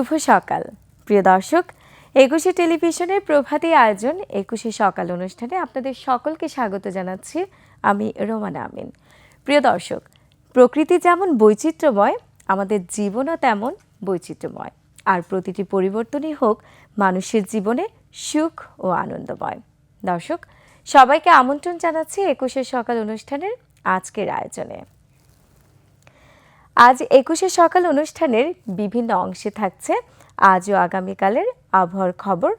শুভ সকাল। প্রিয় দর্শক, একুশে টেলিভিশনের প্রভাতী আয়োজন একুশে সকাল অনুষ্ঠানে আপনাদের সকলকে স্বাগত জানাচ্ছি আমি রোমানা আমিন। প্রিয় দর্শক, প্রকৃতি যেমন বৈচিত্র্যময়, আমাদের জীবনও তেমন বৈচিত্র্যময়। আর প্রতিটি পরিবর্তনই হোক মানুষের জীবনে সুখ ও আনন্দময়। দর্শক, সবাইকে আমন্ত্রণ জানাচ্ছি একুশে সকাল অনুষ্ঠানের আজকের আয়োজনে। আজ একুশে সকাল অনুষ্ঠানের বিভিন্ন অংশে থাকছে আজ ও আগামীকালের আবহাওয়ার খবর।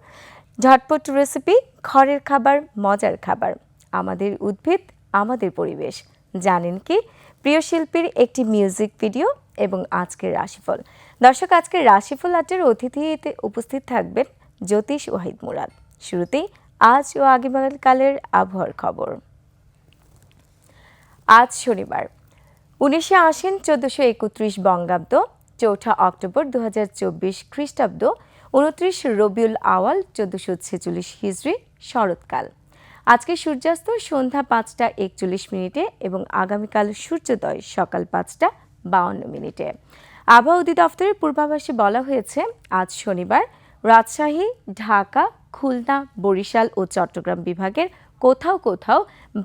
ঝটপট রেসিপি ঘরের খাবার, মজার খাবার, আমাদের উদ্ভিদ, আমাদের পরিবেশ। জানেন কি? প্রিয় শিল্পীর একটি মিউজিক ভিডিও এবং আজকের রাশিফল। দর্শক, আজকের রাশিফল আটের অতিথিতে উপস্থিত থাকবেন জ্যোতিষ ওয়াহিদ মুরাদ। শুরুতেই আজ ও আগামীকালের আবহাওয়ার খবর। আজ শনিবার। উনিশে আশ্বিন চোদ্দশো একত্রিশ বঙ্গাব্দ, চৌঠা অক্টোবর দু হাজার চব্বিশ খ্রিস্টাব্দ, উনত্রিশ রবিউল আওয়াল চোদ্দশো ছেচল্লিশ হিজড়ি, শরৎকাল। আজকে সূর্যাস্ত সন্ধ্যা পাঁচটা একচল্লিশ মিনিটে এবং আগামীকাল সূর্যোদয় সকাল পাঁচটা বাউন্ন মিনিটে। আবহাওয়া অধিদপ্তরের পূর্বাভাসে বলা হয়েছে, আজ শনিবার রাজশাহী, ঢাকা, খুলনা, বরিশাল ও চট্টগ্রাম বিভাগের কোথাও কোথাও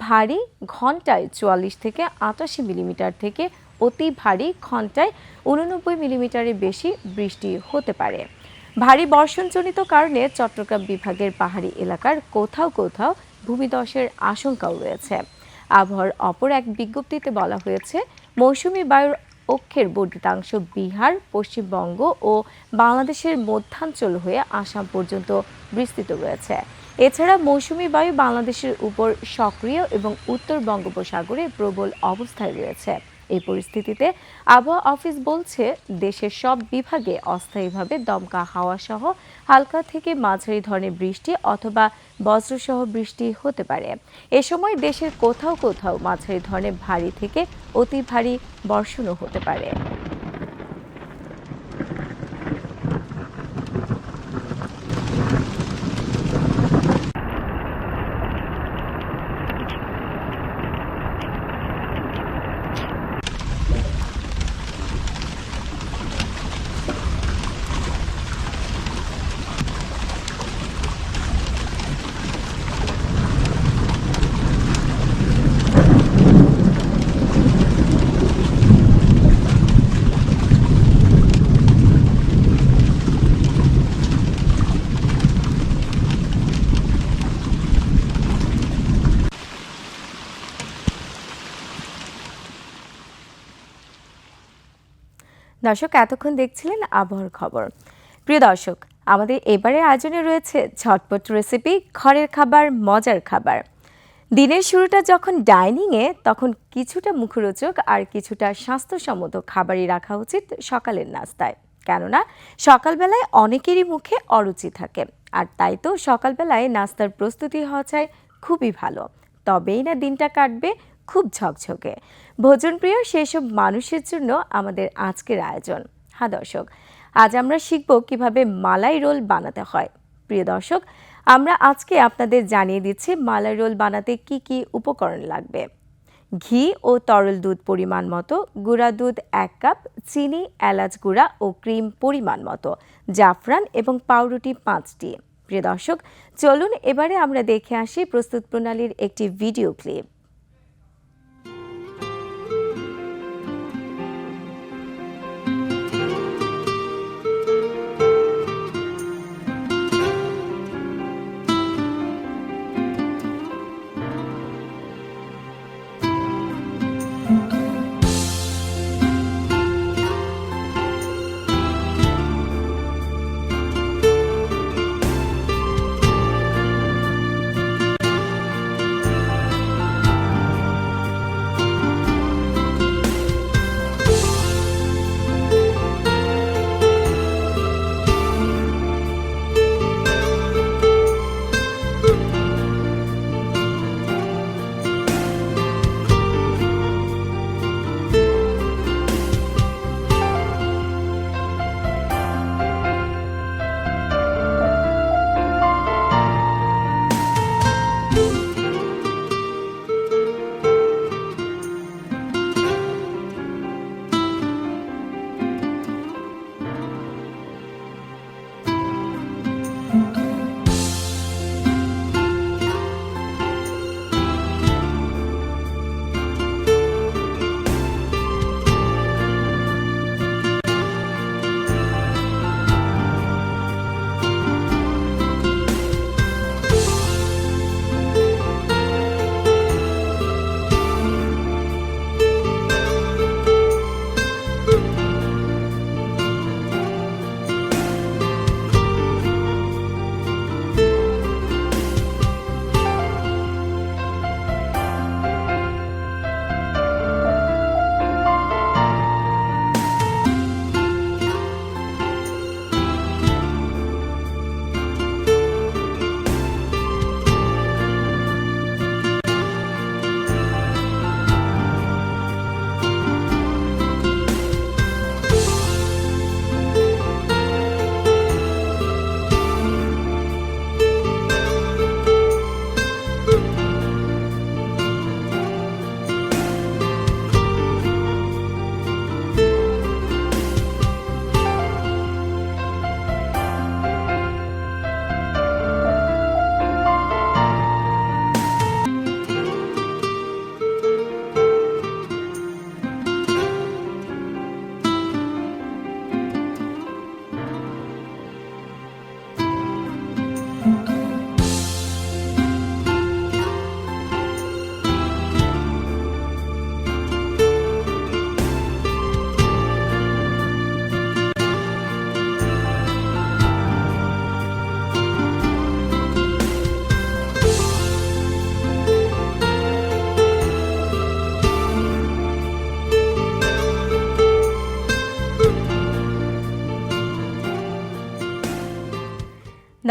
ভারী ঘন্টায় চুয়াল্লিশ থেকে আটাশি মিলিমিটার থেকে অতি ভারী ঘন্টায় উননব্বই মিলিমিটারের বেশি বৃষ্টি হতে পারে। ভারী বর্ষণজনিত কারণে চট্টগ্রাম বিভাগের পাহাড়ি এলাকার কোথাও কোথাও ভূমিধসের আশঙ্কাও রয়েছে। আবহাওয়ার অপর এক বিজ্ঞপ্তিতে বলা হয়েছে, মৌসুমি বায়ুর অক্ষের বর্ধিতাংশ বিহার, পশ্চিমবঙ্গ ও বাংলাদেশের মধ্যাঞ্চল হয়ে আসাম পর্যন্ত বিস্তৃত রয়েছে। এছাড়া মৌসুমি বায়ু বাংলাদেশের উপর সক্রিয় এবং উত্তর বঙ্গোপসাগরে প্রবল অবস্থায় রয়েছে। এই পরিস্থিতিতে আবহাওয়া অফিস বলছে, দেশের সব বিভাগে অস্থায়ীভাবে দমকা হাওয়া সহ হালকা থেকে মাঝারি ধরনের বৃষ্টি অথবা বজ্রসহ বৃষ্টি হতে পারে। এ সময় দেশের কোথাও কোথাও মাঝারি ধরনের ভারী থেকে অতি ভারী বর্ষণও হতে পারে। দর্শক, এতক্ষণ দেখছিলেন আবহাওয়ার খবর। প্রিয় দর্শক, আমাদের এবারে আয়োজনে রয়েছে ঝটপট রেসিপি, ঘরের খাবার, মজার খাবার। দিনের শুরুটা যখন ডাইনিংয়ে, তখন কিছুটা মুখরোচক আর কিছুটা স্বাস্থ্যসম্মত খাবারই রাখা উচিত সকালের নাস্তায়। কেননা, সকালবেলায় অনেকেরই মুখে অরুচি থাকে, আর তাই তো সকালবেলায় নাস্তার প্রস্তুতি হওয়া চাই খুবই ভালো। তবেই না দিনটা কাটবে খুব ঝকঝকে। ভোজনপ্রিয় সেই সব মানুষের জন্য আমাদের আজকের আয়োজন। হ্যাঁ দর্শক, আজ আমরা শিখব কীভাবে মালাই রোল বানাতে হয়। প্রিয় দর্শক, আমরা আজকে আপনাদের জানিয়ে দিচ্ছি মালাই রোল বানাতে কি কি উপকরণ লাগবে। ঘি ও তরল দুধ পরিমাণ মতো, গুঁড়া দুধ এক কাপ, চিনি, এলাচ গুঁড়া ও ক্রিম পরিমাণ মতো, জাফরান এবং পাউরুটি পাঁচটি। প্রিয় দর্শক, চলুন এবারে আমরা দেখে আসি প্রস্তুত প্রণালীর একটি ভিডিও ক্লিপ।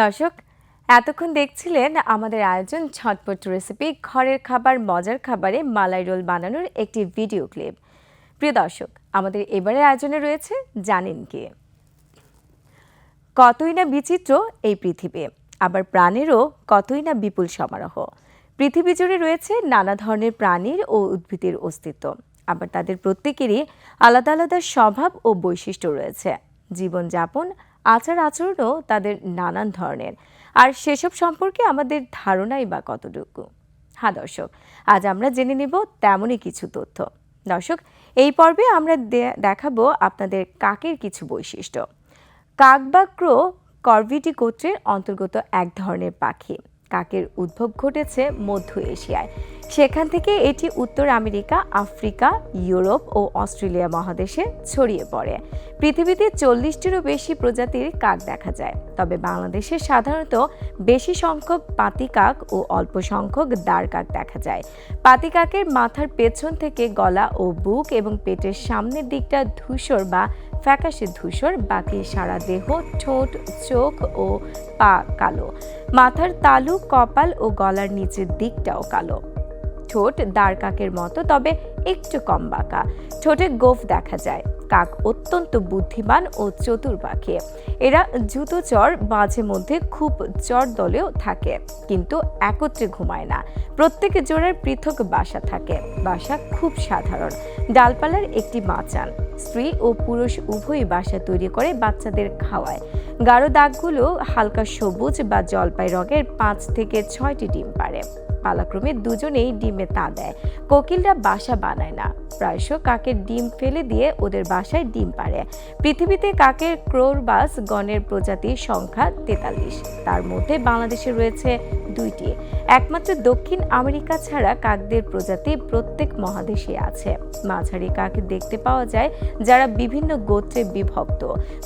দর্শক, এতক্ষণ দেখছিলেন আমাদের আয়োজন ছটপট রেসিপি, ঘরের খাবার, মজার খাবারে মালাই রোল বানানোর একটি ভিডিও ক্লিপ। প্রিয় দর্শক, আমাদের এবারের আয়োজনে রয়েছে জানেন কে। কতই না বিচিত্র এই পৃথিবী, আবার প্রাণেরও কতই না বিপুল সমারোহ। পৃথিবী জুড়ে রয়েছে নানা ধরনের প্রাণীর ও উদ্ভিদের অস্তিত্ব, আবার তাদের প্রত্যেকেরই আলাদা আলাদা স্বভাব ও বৈশিষ্ট্য রয়েছে। জীবনযাপন আচার আচরণও তাদের নানান ধরনের। আর সেসব সম্পর্কে আমাদের ধারণাই বা কতটুকু? হ্যাঁ দর্শক, আজ আমরা জেনে নেব তেমনই কিছু তথ্য। দর্শক, এই পর্বে আমরা দেখাবো আপনাদের কাকের কিছু বৈশিষ্ট্য। কাক বা ক্রো, করভিটি গোত্রের অন্তর্গত এক ধরনের পাখি। কাকের উদ্ভব ঘটেছে মধ্য এশিয়ায়। সেখান থেকে এটি উত্তর আমেরিকা, আফ্রিকা, ইউরোপ ও অস্ট্রেলিয়া মহাদেশে ছড়িয়ে পড়ে। পৃথিবীতে চল্লিশটিরও বেশি প্রজাতির কাক দেখা যায়। তবে বাংলাদেশে সাধারণত বেশি সংখ্যক পাতি কাক ও অল্প সংখ্যক দাঁড় কাক দেখা যায়। পাতি কাকের মাথার পেছন থেকে গলা ও বুক এবং পেটের সামনের দিকটা ধূসর বা ফ্যাকাশে ধূসর, বাকি সারা দেহ, ঠোঁট, চোখ ও পা কালো। মাথার তালু, কপাল ও গলার নিচের দিকটাও কালো। ঠোঁট দ্বারকাকের কাকের মতো, তবে একটু কম বাঁকা। ঠোঁটে গোফ দেখা যায়। কাক অত্যন্ত বুদ্ধিমান ও চতুর পাখি। এরা জুতো চর মাঝে মধ্যে খুব চর দলেও থাকে, কিন্তু একত্রে ঘুমায় না। প্রত্যেক জোড়ার পৃথক বাসা থাকে। বাসা খুব সাধারণ। ডালপালার একটি মাচান। স্ত্রী ও পুরুষ উভয়ই বাসা তৈরি করে বাচ্চাদের খাওয়ায়। গাঢ় দাগগুলো হালকা সবুজ বা জলপাই রঙের পাঁচ থেকে ছয়টি ডিম পারে পালাক্রমে দুজনেই ডিমে তা দেয়। কোকিলরা বাসা বানায় না। প্রায়শ কাকের ডিম ফেলে দিয়ে ওদের বাসায় ডিম পারে পৃথিবীতে কাকের ক্রোরবাস, গণের প্রজাতির সংখ্যা তেতাল্লিশ। তার মধ্যে বাংলাদেশে রয়েছে দুইটি। একমাত্র দক্ষিণ আমেরিকা ছাড়া কাকদের প্রজাতি প্রত্যেক মহাদেশে আছে। মাঝারি কাক দেখতে পাওয়া যায় যারা বিভিন্ন গোত্রে বিভক্ত।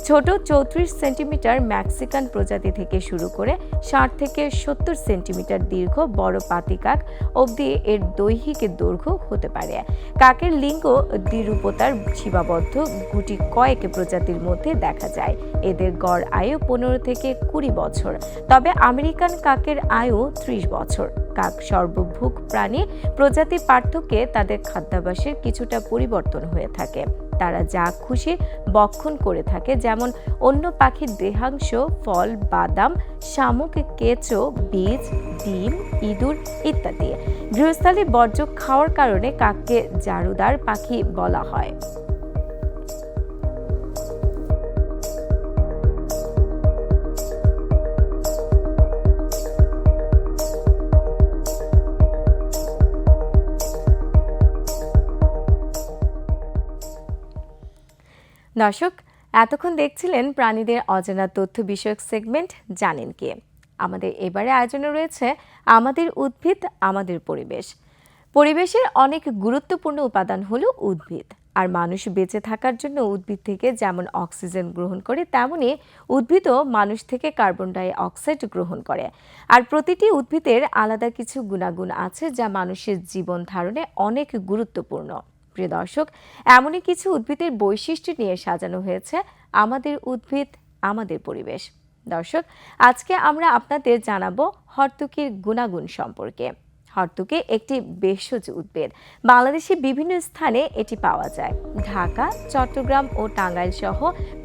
ছোট চৌত্রিশ সেন্টিমিটার মেক্সিকান প্রজাতি থেকে শুরু করে ষাট থেকে সত্তর সেন্টিমিটার দীর্ঘ বড় পাতি কাক অবধি এর দৈহিক দৈর্ঘ্য হতে পারে। কাকের লিঙ্গ দ্বিরূপতার সীমাবদ্ধ গুটি কয়েক প্রজাতির মধ্যে দেখা যায়। এদের গড় আয়ু পনেরো থেকে কুড়ি বছর। তবে আমেরিকান কাকের আয়ু ত্রিশ বছর। কাক সর্বভুক প্রাণী প্রজাতি পার্থক্যে তাদের খাদ্যাভ্যাসের কিছুটা পরিবর্তন হয়ে থাকে। তারা যা খুশি বক্ষণ করে থাকে, যেমন অন্য পাখির দেহাংশ, ফল, বাদাম, শামুক, কেঁচো, বীজ, ডিম, ইঁদুর ইত্যাদি। গৃহস্থালী বর্জ্য খাওয়ার কারণে কাককে জারুদার পাখি বলা হয়। দর্শক, এতক্ষণ দেখছিলেন প্রাণীদের অজানা তথ্য বিষয়ক সেগমেন্ট জানেন কে। আমাদের এবারে আয়োজনে রয়েছে আমাদের উদ্ভিদ, আমাদের পরিবেশ। পরিবেশের অনেক গুরুত্বপূর্ণ উপাদান হলো উদ্ভিদ। আর মানুষ বেঁচে থাকার জন্য উদ্ভিদ থেকে যেমন অক্সিজেন গ্রহণ করে, তেমনি উদ্ভিদও মানুষ থেকে কার্বন ডাই অক্সাইড গ্রহণ করে। আর প্রতিটি উদ্ভিদের আলাদা কিছু গুণাগুণ আছে যা মানুষের জীবন ধারণে অনেক গুরুত্বপূর্ণ। প্রিয় দর্শক, এমনই কিছু উদ্ভিদের বৈশিষ্ট্য নিয়ে সাজানো হয়েছে আমাদের উদ্ভিদ, আমাদের পরিবেশ। দর্শক, আজকে আমরা আপনাদের জানাব হর্তুকির গুণাগুণ সম্পর্কে। হর্তুকি একটি ভেষজ উদ্ভিদ। বাংলাদেশে বিভিন্ন স্থানে এটি পাওয়া যায়। ঢাকা, চট্টগ্রাম ও টাঙ্গাইল সহ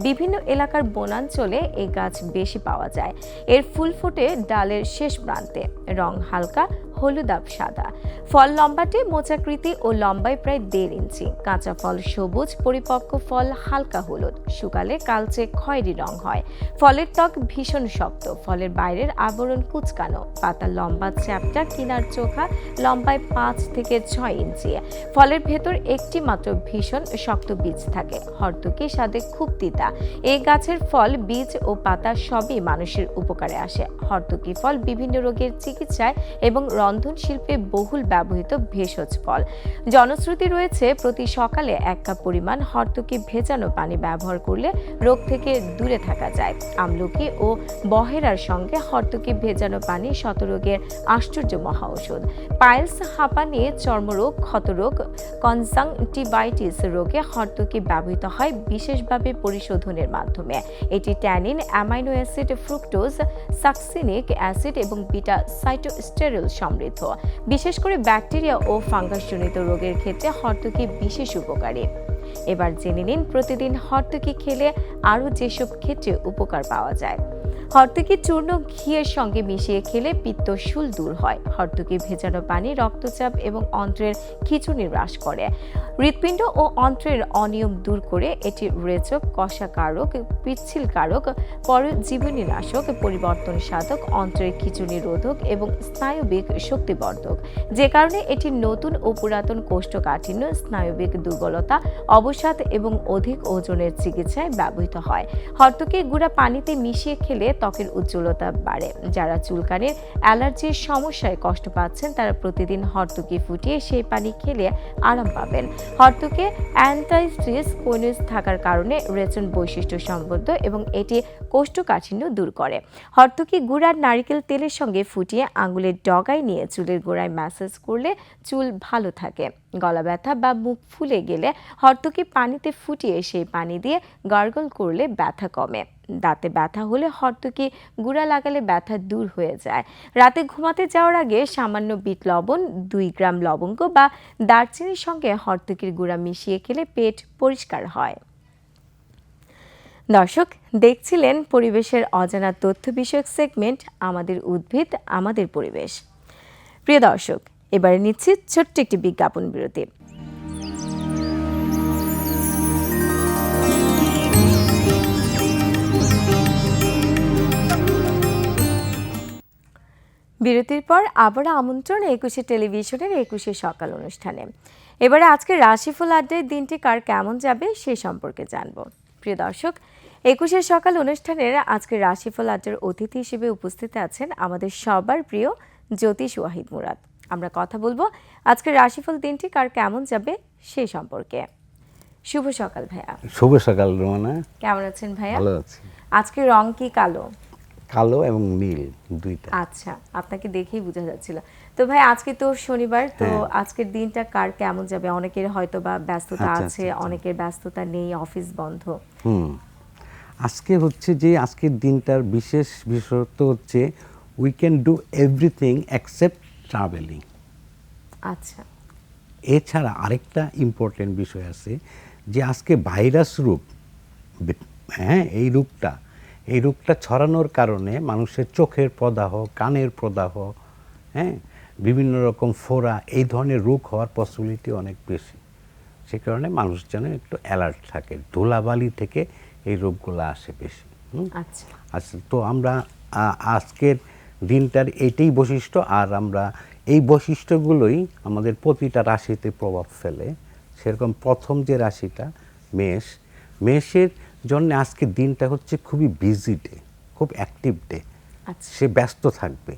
বিভিন্ন এলাকার বনাঞ্চলে এই গাছ বেশি পাওয়া যায়। এর ফুল ফোটে ডালের শেষ প্রান্তে। রং হালকা হলুদাব সাদা। ফল লম্বাটে মোচাকৃতি ও লম্বায় প্রায় দেড় ইঞ্চি। কাঁচা ফল সবুজ, পরিপক্ক ফল হালকা হলুদ। শুকালে কালচে খয়েরি রং হয়। ফলের ত্বক ভীষণ শক্ত। ফলের বাইরের আবরণ কুচকানো। পাতা লম্বা চ্যাপটা কিনার চোখা লম্বায় পাঁচ থেকে ছয় ইঞ্চি। ফলের ভেতর একটি মাত্র ভীষণ শক্ত বীজ থাকে। হরতুকি স্বাদে খুব তিতা। এই গাছের ফল, বীজ ও পাতা সবই মানুষের উপকারে আসে। হরতুকি ফল বিভিন্ন রোগের চিকিৎসায় এবং রন্ধন শিল্পে বহুল ব্যবহৃত ভেষজ ফল। জনশ্রুতি রয়েছে, প্রতি সকালে এক কাপ পরিমাণ হর্তকি ভেজানো পানি ব্যবহার করলে রোগ থেকে দূরে থাকা যায়। আমলকি ও বহেরার সঙ্গে হর্তকি ভেজানো পানি শতরোগের আশ্চর্য মহা ঔষধ। পাইলস হাঁপানি চর্মরোগ, ক্ষতরোগ, কনজাংটিভাইটিস রোগে হর্তকি ব্যবহৃত হয় বিশেষভাবে পরিশোধনের মাধ্যমে। এটি tannin, amino acid, fructose, succinic acid এবং বিটা সাইটোস্টেরল সমৃদ্ধ। বিশেষ করে ব্যাকটেরিয়া ও ফাঙ্গাসজনিত রোগের ক্ষেত্রে হর্তকি বিশেষ উপকারী। এবার জেনে নিন প্রতিদিন হর্তকি খেলে আরও যেসব ক্ষেত্রে উপকার পাওয়া যায়। হর্তকি চূর্ণ ঘিয়ের সঙ্গে মিশিয়ে খেলে পিত্তশুল দূর হয়। হর্তকি ভেজানো পানি রক্তচাপ এবং অন্ত্রের খিচুনি হ্রাস করে। হৃৎপিণ্ড ও অন্ত্রের অনিয়ম দূর করে এটি রেচক, কষাকারক পিচ্ছিল কারক পরজীবনী নাশক পরিবর্তন সাধক অন্ত্রের খিচুনি রোধক এবং স্নায়বিক শক্তিবর্ধক। যে কারণে এটি নতুন ও পুরাতন কোষ্ঠকাঠিন্য, স্নায়বিক দুর্বলতা, অবসাদ এবং অধিক ওজনের চিকিৎসায় ব্যবহৃত হয়। হর্তকি গুঁড়া পানিতে মিশিয়ে খেলে ত্বকের উজ্জ্বলতা বাড়ে। যারা চুলকানির অ্যালার্জির সমস্যায় কষ্ট পাচ্ছেন, তারা প্রতিদিন হর্তকি ফুটিয়ে সেই পানি খেলে আরাম পাবেন। হর্তকে অ্যান্টাইস্ট্রিস কোনিস থাকার কারণে রেচন বৈশিষ্ট্য সম্বদ্ধ এবং এটি কোষ্ঠকাঠিন্য দূর করে। হর্তকি গুঁড়ার নারিকেল তেলের সঙ্গে ফুটিয়ে আঙুলের ডগায় নিয়ে চুলের গোড়ায় ম্যাসাজ করলে চুল ভালো থাকে। গলা ব্যথা বা মুখ ফুলে গেলে হর্তকি পানিতে ফুটিয়ে সেই পানি দিয়ে গার্গল করলে ব্যথা কমে। দাঁতে ব্যথা হলে হর্তকি গুঁড়া লাগালে ব্যথা দূর হয়ে যায়। রাতে ঘুমাতে যাওয়ার আগে সামান্য বিট লবণ, দুই গ্রাম লবঙ্গ বা দারচিনির সঙ্গে হর্তকির গুঁড়া মিশিয়ে খেলে পেট পরিষ্কার হয়। দর্শক, দেখছিলেন পরিবেশের অজানা তথ্য বিষয়ক সেগমেন্ট, আমাদের উদ্ভিদ, আমাদের পরিবেশ। প্রিয় দর্শক, এবারে নিচ্ছি ছোট্ট একটি বিজ্ঞাপন বিরতি। বিরতির পর আবার আমন্ত্রণ একুশে টেলিভিশনের একুশে সকাল অনুষ্ঠানে। এবারে আজকে রাশিফল আড্ডায় দিনটি কার কেমন যাবে সে সম্পর্কে জানব। প্রিয় দর্শক একুশে সকাল অনুষ্ঠানের আজকে রাশিফল আড্ডার অতিথি হিসেবে উপস্থিত আছেন আমাদের সবার প্রিয় জ্যোতিষ ওয়াহিদ মুরাদ। আমরা কথা বলব আজকে রাশিফল দিনটি কার কেমন যাবে সে সম্পর্কে। শুভ সকাল ভাইয়া। শুভ সকাল রোমানা। কেমন আছেন ভাইয়া? ভালো আছি। আজকে রং কি কালো? কালো এবং নীল দুইটা। আচ্ছা আপনাকে দেখেই বোঝা যাচ্ছিল। তো ভাই আজকে তো শনিবার তো হ্যাঁ। আজকের দিনটা কার কেমন যাবে? অনেকের হয়তো বা ব্যস্ততা আচ্ছা, আছে আচ্ছা, আচ্ছা। অনেকের ব্যস্ততা নেই অফিস বন্ধ। হুম। আজকে হচ্ছে যে আজকের দিনটার বিশেষ বিশেষত্ব হচ্ছে we can do everything accept travelling আচ্ছা। এছাড়া আরেকটা ইম্পর্টেন্ট বিষয় আছে যে আজকে ভাইরাস রূপ হ্যাঁ এই রূপটা এই রোগটা ছড়ানোর কারণে মানুষের চোখের প্রদাহ কানের প্রদাহ হ্যাঁ? বিভিন্ন রকম ফোড়া এই ধরনের রোগ হওয়ার পসিবিলিটি অনেক বেশি। সে কারণে মানুষ যেন একটু অ্যালার্ট থাকে ধুলাবালি থেকে এই রোগগুলো আসে বেশি? আচ্ছা। আচ্ছা তো আমরা আজকের দিনটার এইটাই বৈশিষ্ট্য আর আমরা এই বৈশিষ্ট্যগুলোই আমাদের প্রতিটা রাশিতে প্রভাব ফেলে। সেরকম প্রথম যে রাশিটা মেষ মেষের জন্য আজকের দিনটা হচ্ছে খুবই বিজি ডে খুব অ্যাক্টিভ ডে আচ্ছা। সে ব্যস্ত থাকবে।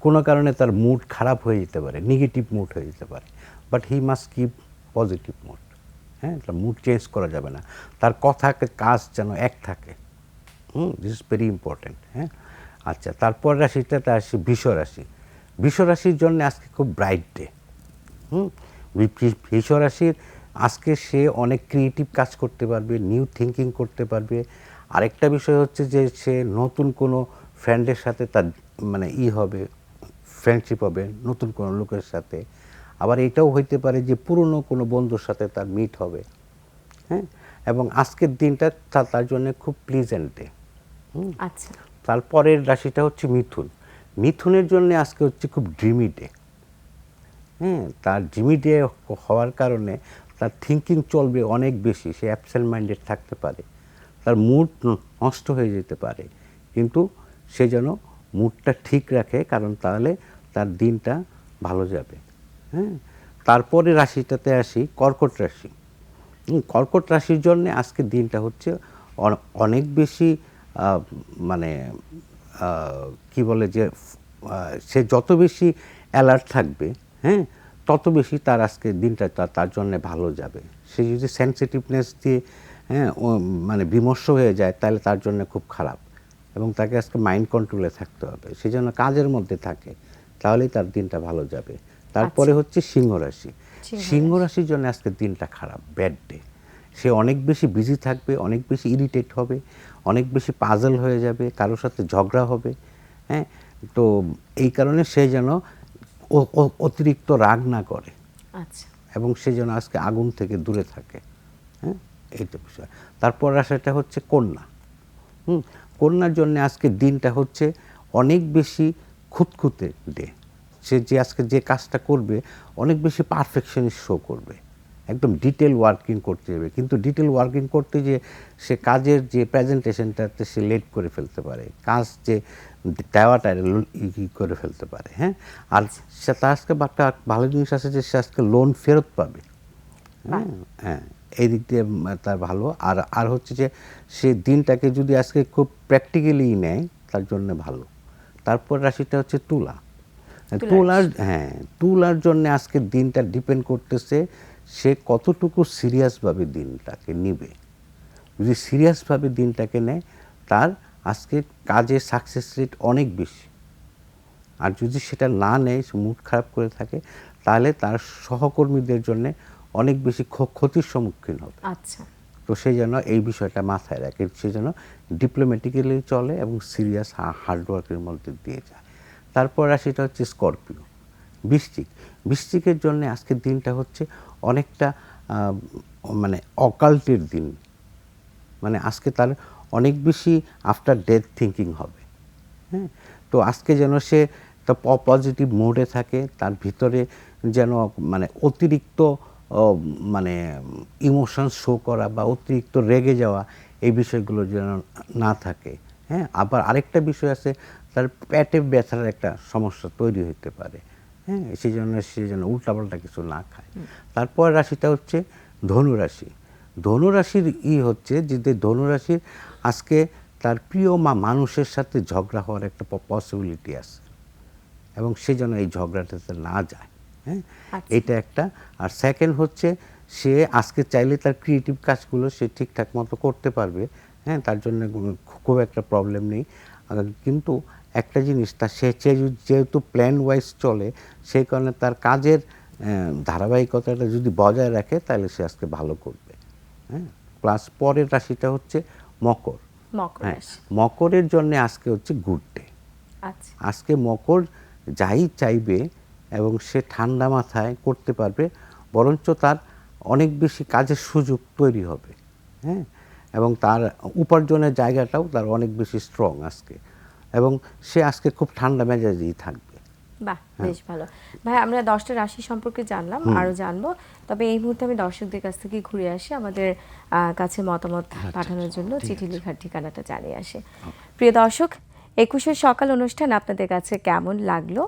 কোনো কারণে তার মুড খারাপ হয়ে যেতে পারে নেগেটিভ মুড হয়ে যেতে পারে। But he must keep positive mood হ্যাঁ তার মুড চেঞ্জ করা যাবে না। তার কথা কাজ যেন এক থাকে। Hmm this is very important হ্যাঁ আচ্ছা তারপর রাশিটাতে আসি বৃষ রাশি। বৃষ রাশির জন্য আজকে খুব ব্রাইট ডে হুম বি- বি- রাশির আজকে সে অনেক ক্রিয়েটিভ কাজ করতে পারবে নিউ থিঙ্কিং করতে পারবে। আরেকটা বিষয় হচ্ছে যে সে নতুন কোনো ফ্রেন্ডের সাথে তার মানে ই হবে ফ্রেন্ডশিপ হবে নতুন কোনো লোকের সাথে। আবার এটাও হইতে পারে যে পুরনো কোনো বন্ধুর সাথে তার মিট হবে। হ্যাঁ? এবং আজকের দিনটা তা- তার জন্য খুব প্লিজেন্ট ডে আচ্ছা। তারপরের রাশিটা হচ্ছে মিথুন। মিথুনের জন্য আজকে হচ্ছে খুব ড্রিমি ডে হ্যাঁ? তার ড্রিমি ডে হওয়ার কারণে তার থিঙ্কিং চলবে অনেক বেশি, সে অ্যাবসেন্ট মাইন্ডেড থাকতে পারে। তার মুড নষ্ট হয়ে যেতে পারে। কিন্তু সে যেন মুডটা ঠিক রাখে, কারণ তাহলে তার দিনটা ভালো যাবে। হ্যাঁ? তারপরে রাশিটাতে আসি, কর্কট রাশি। কর্কট রাশির জন্য আজকে দিনটা হচ্ছে অনেক বেশি মানে কি বলে যে সে যত বেশি অ্যালার্ট থাকবে হ্যাঁ? তত বেশি তার আজকে দিনটা তার তার জন্য ভালো যাবে। সে যদি সেন্সিটিভনেস দিয়ে হ্যাঁ মানে বিমর্ষ হয়ে যায় তাহলে তার জন্য খুব খারাপ। এবং তাকে আজকে মাইন্ড কন্ট্রোলে থাকতে হবে। সে যেন কাজের মধ্যে থাকে তাহলেই তার দিনটা ভালো যাবে। তারপরে হচ্ছে সিংহ রাশি। সিংহ রাশির জন্য আজকে দিনটা খারাপ ব্যাড ডে সে অনেক বেশি বিজি থাকবে অনেক বেশি ইরিটেট হবে অনেক বেশি পাজল হয়ে যাবে কারোর সাথে ঝগড়া হবে হ্যাঁ তো এই কারণে সে যেন অতিরিক্ত রাগ না করে। আচ্ছা। এবং সে যেন আজকে আগুন থেকে দূরে থাকে। হ্যাঁ? এইটা বিষয়। তারপর রাশিটা হচ্ছে কন্যা। হুম? কন্যার জন্য আজকে দিনটা হচ্ছে অনেক বেশি খুঁতখুঁতে ডে। সে যে আজকে যে কাজটা করবে অনেক বেশি পারফেকশনিস্ট শো করবে। একদম ডিটেল ওয়ার্কিং করতে যাবে। কিন্তু ডিটেল ওয়ার্কিং করতে যে সে কাজের যে প্রেজেন্টেশনটাতে সে লেট করে ফেলতে পারে। কাজ যে দেওয়াটা ই- করে ফেলতে পারে হ্যাঁ? আর সে তার আজকে একটা ভালো জিনিস আছে যে সে আজকে লোন ফেরত পাবে। হ্যাঁ হ্যাঁ এই দিক দিয়ে তার ভালো। আর আর হচ্ছে যে সে দিনটাকে যদি আজকে খুব প্র্যাকটিক্যালি নেয় তার জন্য ভালো। তারপর রাশিটা হচ্ছে তুলা। তুলার হ্যাঁ তুলার জন্য আজকে দিনটা ডিপেন্ড করতেছে সে কতটুকু সিরিয়াসভাবে দিনটাকে নিবে। যদি সিরিয়াসভাবে দিনটাকে নেয় তার আজকে কাজে সাকসেস রেট অনেক বেশি। আর যদি সেটা না নেয় সে মুড খারাপ করে থাকে তাহলে তার সহকর্মীদের জন্য অনেক বেশি ক্ষ- ক্ষতির সম্মুখীন হবে। আচ্ছা। তো সে যেন এই বিষয়টা মাথায় রাখে সে যেন ডিপ্লোম্যাটিক্যালি চলে এবং সিরিয়াস হার্ডওয়ার্কের মধ্যে দিয়ে যায়। তারপর সেটা হচ্ছে স্করপিও বৃশ্চিক। বৃশ্চিকের জন্য আজকের দিনটা হচ্ছে অনেকটা মানে অকাল্টের দিন। মানে আজকে তার অনেক বেশি আফটার ডেথ থিঙ্কিং হবে। হ্যাঁ? তো আজকে যেন সে তো পজিটিভ মোডে থাকে তার ভিতরে যেন মানে অতিরিক্ত মানে ইমোশন শো করা বা অতিরিক্ত রেগে যাওয়া এই বিষয়গুলো যেন না থাকে। হ্যাঁ? আবার আরেকটা বিষয় আছে তার পেটে ব্যথার একটা সমস্যা তৈরি হতে পারে। হ্যাঁ? সেই জন্য সে যেন উল্টাপাল্টা কিছু না খায়। তারপর রাশিটা হচ্ছে ধনুরাশি। ধনুরাশির ই হচ্ছে যে ধনুরাশির আজকে তার প্রিয় মা মানুষের সাথে ঝগড়া হওয়ার একটা পসিবিলিটি আছে। এবং সে যেন এই ঝগড়াটাতে না যায় হ্যাঁ? আচ্ছা। এটা একটা। আর সেকেন্ড হচ্ছে সে আজকে চাইলে তার ক্রিয়েটিভ কাজগুলো সে ঠিকঠাক মতো করতে পারবে হ্যাঁ? তার জন্য খুব একটা প্রবলেম নেই। কিন্তু একটা জিনিস তার সে যেহেতু প্ল্যান ওয়াইজ চলে সেই কারণে তার কাজের ধারাবাহিকতাটা যদি বজায় রাখে তাহলে সে আজকে ভালো করবে। হ্যাঁ? প্লাস পরের রাশিটা হচ্ছে মকর। হ্যাঁ মকরের জন্য আজকে হচ্ছে গুড ডে আচ্ছা। আজকে মকর যাই চাইবে এবং সে ঠান্ডা মাথায় করতে পারবে বরঞ্চ তার অনেক বেশি কাজের সুযোগ তৈরি হবে। হ্যাঁ এবং তার উপার্জনের জায়গাটাও তার অনেক বেশি স্ট্রং আজকে। এবং সে আজকে খুব ঠান্ডা মেজাজেই থাকবে। বাহ হ্যাঁ। বেশ ভালো। ভাই আমরা দশটা রাশি সম্পর্কে জানলাম আরও জানব। তবে এই মুহূর্তে আমি দর্শকদের কাছ থেকে ঘুরে আসি আমাদের কাছে মতামত আচ্ছা, পাঠানোর জন্য চিঠি লেখার ঠিকানাটা জানিয়ে আসে। প্রিয় দর্শক একুশের সকাল অনুষ্ঠান আপনাদের কাছে কেমন লাগল?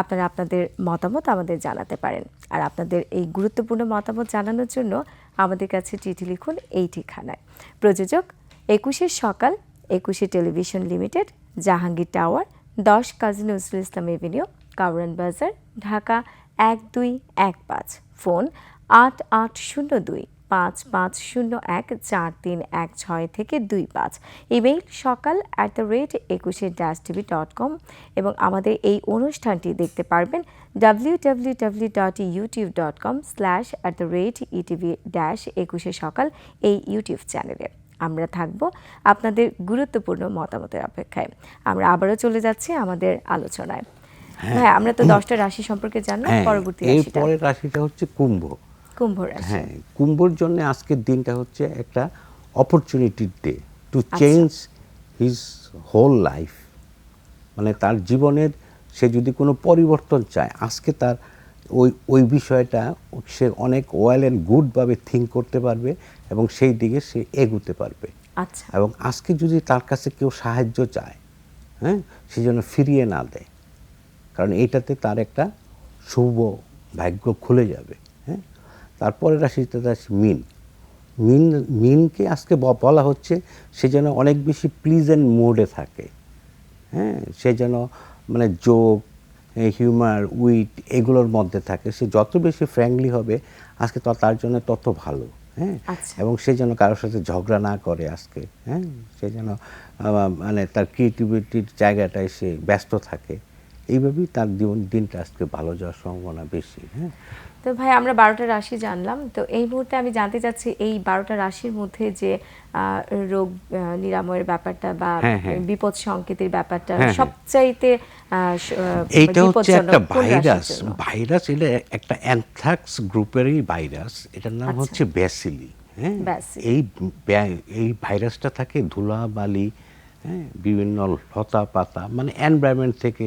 আপনারা আপনাদের মতামত আমাদের জানাতে পারেন। আর আপনাদের এই গুরুত্বপূর্ণ মতামত জানানোর জন্য আমাদের কাছে চিঠি লিখুন এই ঠিকানায়। প্রযোজক একুশের সকাল একুশে টেলিভিশন লিমিটেড জাহাঙ্গীর টাওয়ার দশ কাজী নজরুল ইসলাম এভিনিউ কাউরান বাজার, ঢাকা এক দুই এক পাঁচ। ফোন আট আট শূন্য দুই, পাঁচ পাঁচ শূন্য এক চার তিন এক ছয় থেকে দুই পাঁচ। ইমেইল সকাল at the rate Ekushe dash TV dot com এবং আমাদের এই অনুষ্ঠানটি দেখতে পারবেন W W W dot YouTube dot com slash at the rate ETV dash Ekushe সকাল এই ইউটিউব চ্যানেলে। আমরা থাকব আপনাদের গুরুত্বপূর্ণ মতামতের অপেক্ষায়। আমরা আবারও চলে যাচ্ছি আমাদের আলোচনায়। হ্যাঁ। আমরা তো দশটা রাশি সম্পর্কে জানলাম হ্যাঁ পরবর্তী এই পরের রাশিটা হচ্ছে কুম্ভ। কুম্ভ রাশি। হ্যাঁ কুম্ভর জন্য আজকের দিনটা হচ্ছে একটা অপরচুনিটির day to. Change his whole life মানে তার জীবনের সে যদি কোনো পরিবর্তন চায় আজকে তার ওই ওই বিষয়টা সে অনেক ওয়েল অ্যান্ড গুডভাবে থিঙ্ক করতে পারবে এবং সেই দিকে সে এগুতে পারবে। আচ্ছা। এবং আজকে যদি তার কাছে কেউ সাহায্য চায় হ্যাঁ সে যেন ফিরিয়ে না দেয়। এইটাতে তার একটা শুভ ভাগ্য খুলে যাবে হ্যাঁ? তারপরে রাশিতে রাশি মিন। মিন মিনকে আজকে বলা হচ্ছে সে যেন অনেক বেশি প্লিজেন্ট মোডে থাকে হ্যাঁ? সে যেন মানে যোগ হিউমার উইট এগুলোর মধ্যে থাকে। সে যত বেশি ফ্র্যাঙ্কলি হবে আজকে তো তার জন্য তত ভালো হ্যাঁ? আচ্ছা। এবং সে যেন কারোর সাথে ঝগড়া না করে আজকে হ্যাঁ? সে যেন মানে তার ক্রিয়েটিভিটির জায়গাটায় সে ব্যস্ত থাকে। এইভাবেই তার জীবন দিনটা আজকে ভালো যাওয়ার সম্ভাবনা বেশি হ্যাঁ তো ভাই আমরা বারোটা রাশি জানলাম তো এই মুহূর্তে আমি জানতে চাচ্ছি এই বারোটা রাশির মধ্যে যে রোগ নিরাময়ের ব্যাপারটা বা হ্যাঁ, হ্যাঁ। বিপদ সংকেতের ব্যাপারটা হ্যাঁ। সবচাইতে এইটা হচ্ছে একটা ভাইরাস ভাইরাস এটা একটা অ্যানথ্রাক্স গ্রুপেরই ভাইরাস এটার নাম আচ্ছা। হচ্ছে ব্যাসিলি হ্যাঁ। এই এই ভাইরাসটা থাকে ধুলা বালি হ্যাঁ বিভিন্ন লতা পাতা মানে এনভায়রনমেন্ট থেকে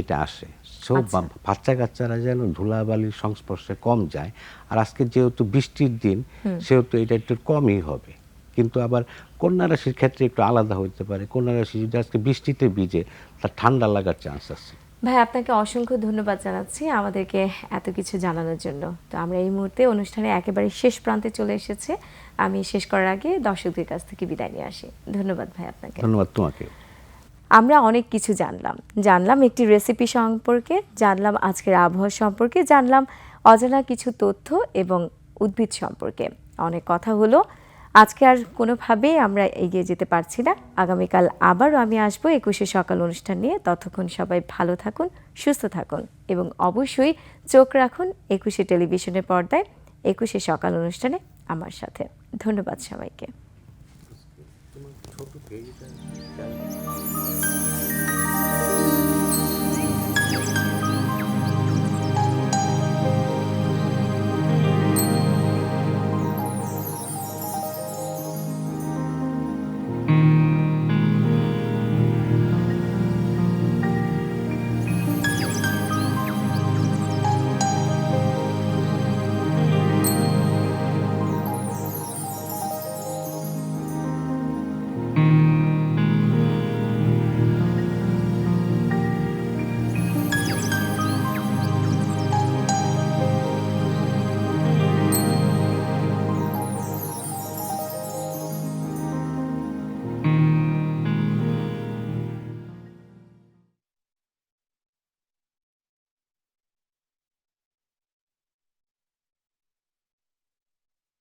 এটা আসে। সো আচ্ছা। বাচ্চা কাচ্চারা যেন ধুলাবালির সংস্পর্শে কম যায় আর আজকে যেহেতু বৃষ্টির দিন সেহেতু এটা একটু কমই হবে। কিন্তু আবার কন্যা রাশির ক্ষেত্রে একটু আলাদা হইতে পারে। কন্যা রাশি যদি আজকে বৃষ্টিতে ভিজে তার ঠান্ডা লাগার চান্স আছে। ভাই আপনাকে অসংখ্য ধন্যবাদ জানাচ্ছি আমাদেরকে এত কিছু জানানোর জন্য। তো আমরা এই মুহূর্তে অনুষ্ঠানে একেবারে শেষ প্রান্তে চলে এসেছে। আমি শেষ করার আগে দর্শকদের কাছ থেকে বিদায় নিয়ে আসি। ধন্যবাদ ভাই আপনাকে। ধন্যবাদ তোমাকে। আমরা অনেক কিছু জানলাম। জানলাম একটি রেসিপি সম্পর্কে জানলাম আজকের আবহাওয়া সম্পর্কে জানলাম অজানা কিছু তথ্য এবং উদ্ভিদ সম্পর্কে। অনেক কথা হলো। আজকে আর কোনোভাবেই আমরা এগিয়ে যেতে পারছি না। আগামীকাল আবারও আমি আসব একুশে সকাল অনুষ্ঠান নিয়ে। ততক্ষণ সবাই ভালো থাকুন, সুস্থ থাকুন এবং অবশ্যই চোখ রাখুন একুশে টেলিভিশনের পর্দায়, একুশে সকাল অনুষ্ঠানে আমার সাথে। ধন্যবাদ সবাইকে।